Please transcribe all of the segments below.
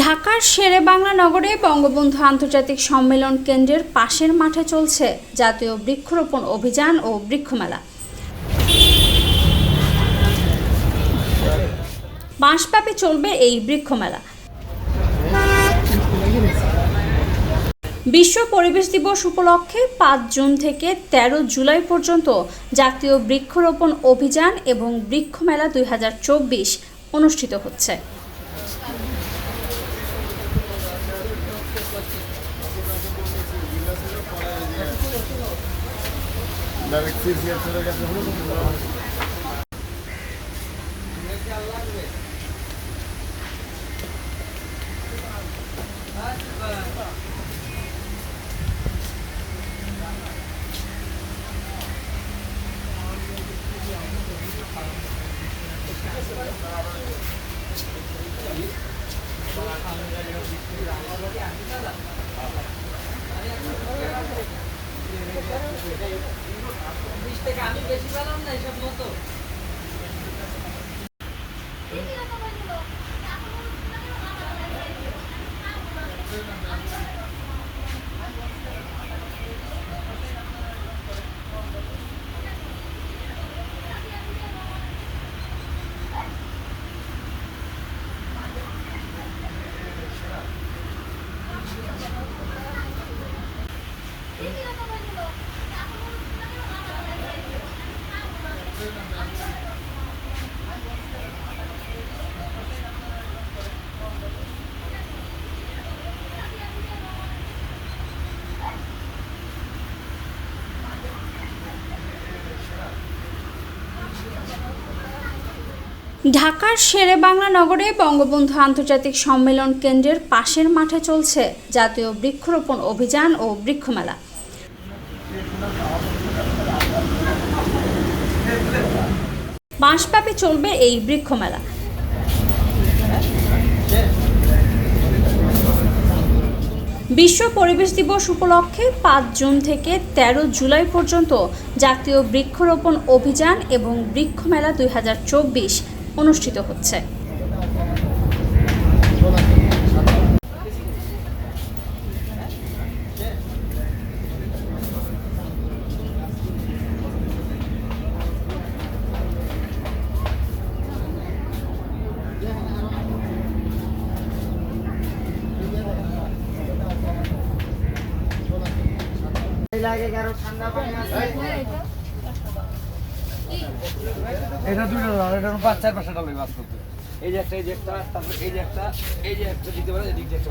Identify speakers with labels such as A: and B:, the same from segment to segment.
A: ঢাকার শেরে বাংলা নগরে বঙ্গবন্ধু আন্তর্জাতিক সম্মেলন কেন্দ্রের পাশের মাঠে চলছে জাতীয় বৃক্ষরোপণ অভিযান ও বৃক্ষমেলা। মাসব্যাপী চলবে এই বৃক্ষমেলা। বিশ্ব পরিবেশ দিবস উপলক্ষে পাঁচ জুন থেকে ১৩ জুলাই পর্যন্ত জাতীয় বৃক্ষরোপণ অভিযান এবং বৃক্ষমেলা দুই হাজার চব্বিশ অনুষ্ঠিত হচ্ছে।
B: David Sircia, el que hace বিশ টাকা আমি বেশি পেলাম না এসব মতো
A: ঢাকার শেরে বাংলা নগরে বঙ্গবন্ধু আন্তর্জাতিক সম্মেলন কেন্দ্রের পাশের মাঠে চলছে জাতীয় বৃক্ষরোপণ অভিযান ও বৃক্ষমেলা। মাসব্যাপী চলবে এই বৃক্ষমেলা। বিশ্ব পরিবেশ দিবস উপলক্ষে পাঁচ জুন থেকে ১৩ জুলাই পর্যন্ত জাতীয় বৃক্ষরোপণ অভিযান এবং বৃক্ষমেলা দুই হাজার চব্বিশ অনুষ্ঠিত হচ্ছে।
B: এটা দুটো দাও এটা পাঁচ চার পাঁচটা ডাল বাস করতে। এই যে একটা, এই যে একটা, তারপর এই যে একটা, এই যে একটা দিতে পারে এদিক দিয়ে একটা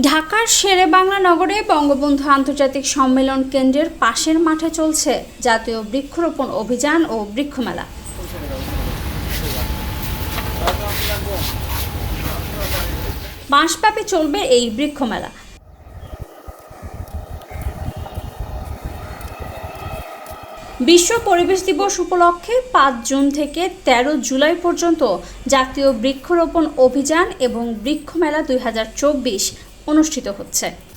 A: ঢাকার শেরে বাংলা নগরে বঙ্গবন্ধু আন্তর্জাতিক সম্মেলন কেন্দ্রের পাশের মাঠে চলছে জাতীয় বৃক্ষরোপণ অভিযান ও বৃক্ষমেলা। মাসব্যাপী চলবে এই বৃক্ষমেলা। বিশ্ব পরিবেশ দিবস উপলক্ষে পাঁচ জুন থেকে ১৩ জুলাই পর্যন্ত জাতীয় বৃক্ষরোপণ অভিযান এবং বৃক্ষমেলা দুই হাজার চব্বিশ অনুষ্ঠিত হচ্ছে।